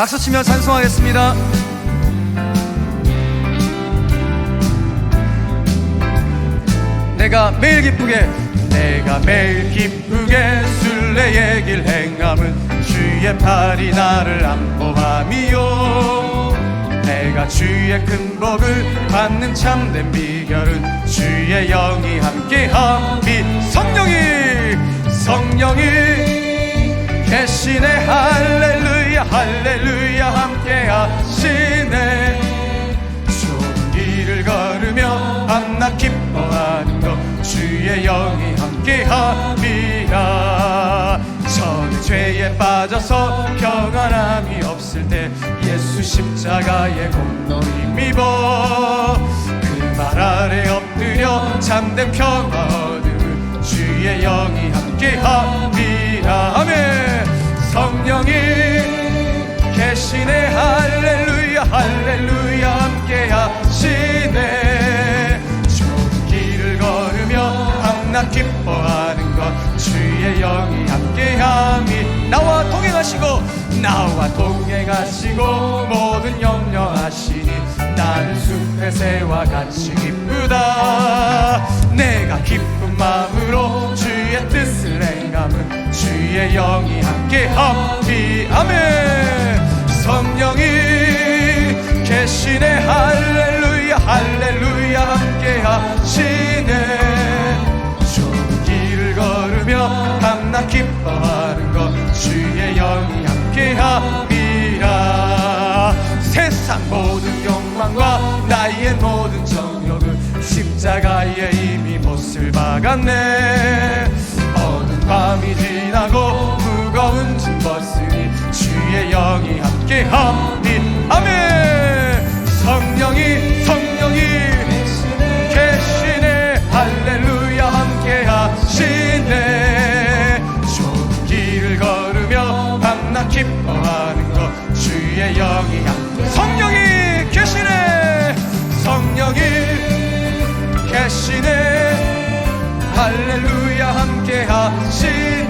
박수 치며 찬송하겠습니다. 내가 매일 기쁘게 내가 매일 기쁘게 순례의 길 행함은 주의 팔이 나를 안보함이요. 내가 주의 큰 복을 받는 참된 비결은 주의 영이 함께함이 성령이 성령이 계시네. 할렐 루야 할렐루야 함께 하시네. 좋은 길을 걸으며 밤낮 기뻐하는 것 주의 영이 함께 함이라. 저는 죄에 빠져서 평안함이 없을 때 예수 십자가의 공로 힘입어 그말 아래 엎드려 참된 평화 얻음을 주의 영이 함께 함이 계시네 할렐루야 할렐루야 함께 하시네 좋은 길을 걸으며 밤낮 기뻐하는 것 주의 영이 함께 함이 나와 동행하시고 나와 동행하시고 모든 염려하시니 나는 숲의 새와 같이 기쁘다. 내가 기쁜 마음으로 주의 뜻을 행함은 주의 영이 함께 함이. 아멘 성령이 계시네. 할렐루야 할렐루야 함께 하시네. 좋은 길을 걸으며 밤낮 기뻐하는 것 주의 영이 함께 함이라. 세상 모든 욕망과 나의 모든 정욕은 십자가에 이미 못을 박았네. 어두운 밤이 지나고 함이 아멘. 성령이 성령이. 계시네. 할렐루야 함께 하시네. 좋은 길을 걸으며 밤낮 기뻐하는 것 주의 영이 성령이 계시네. 성령이 계시네. 할렐루야 함께 하시네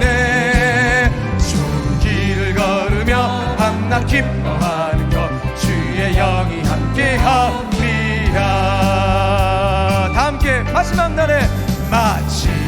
밤낮 기뻐하는 것 주의 영이 함께 함이라 다 함께 마지막 날에 마지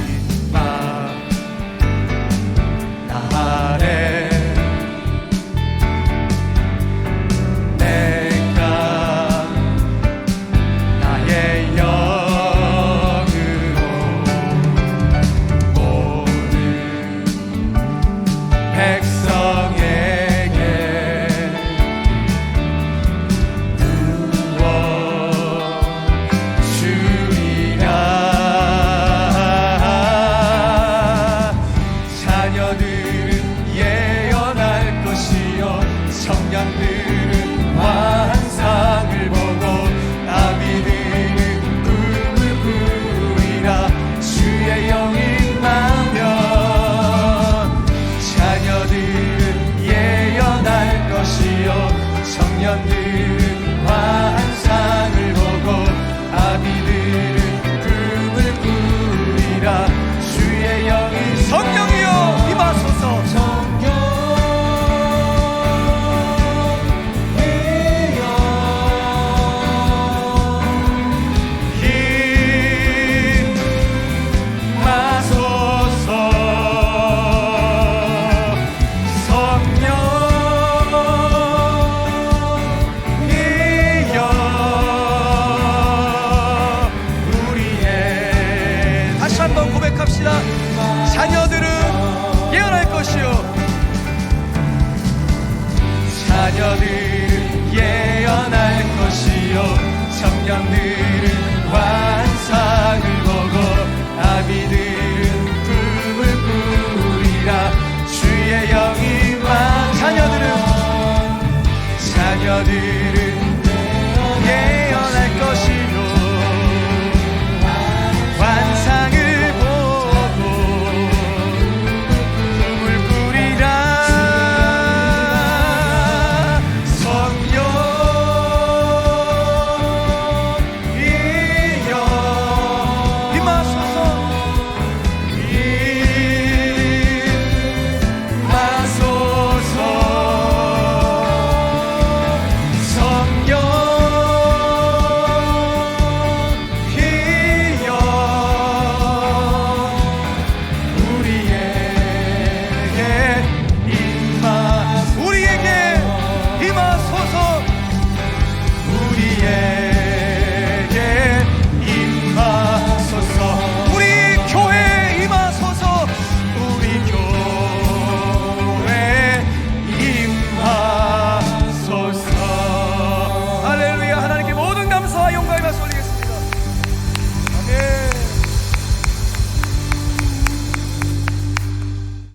Salir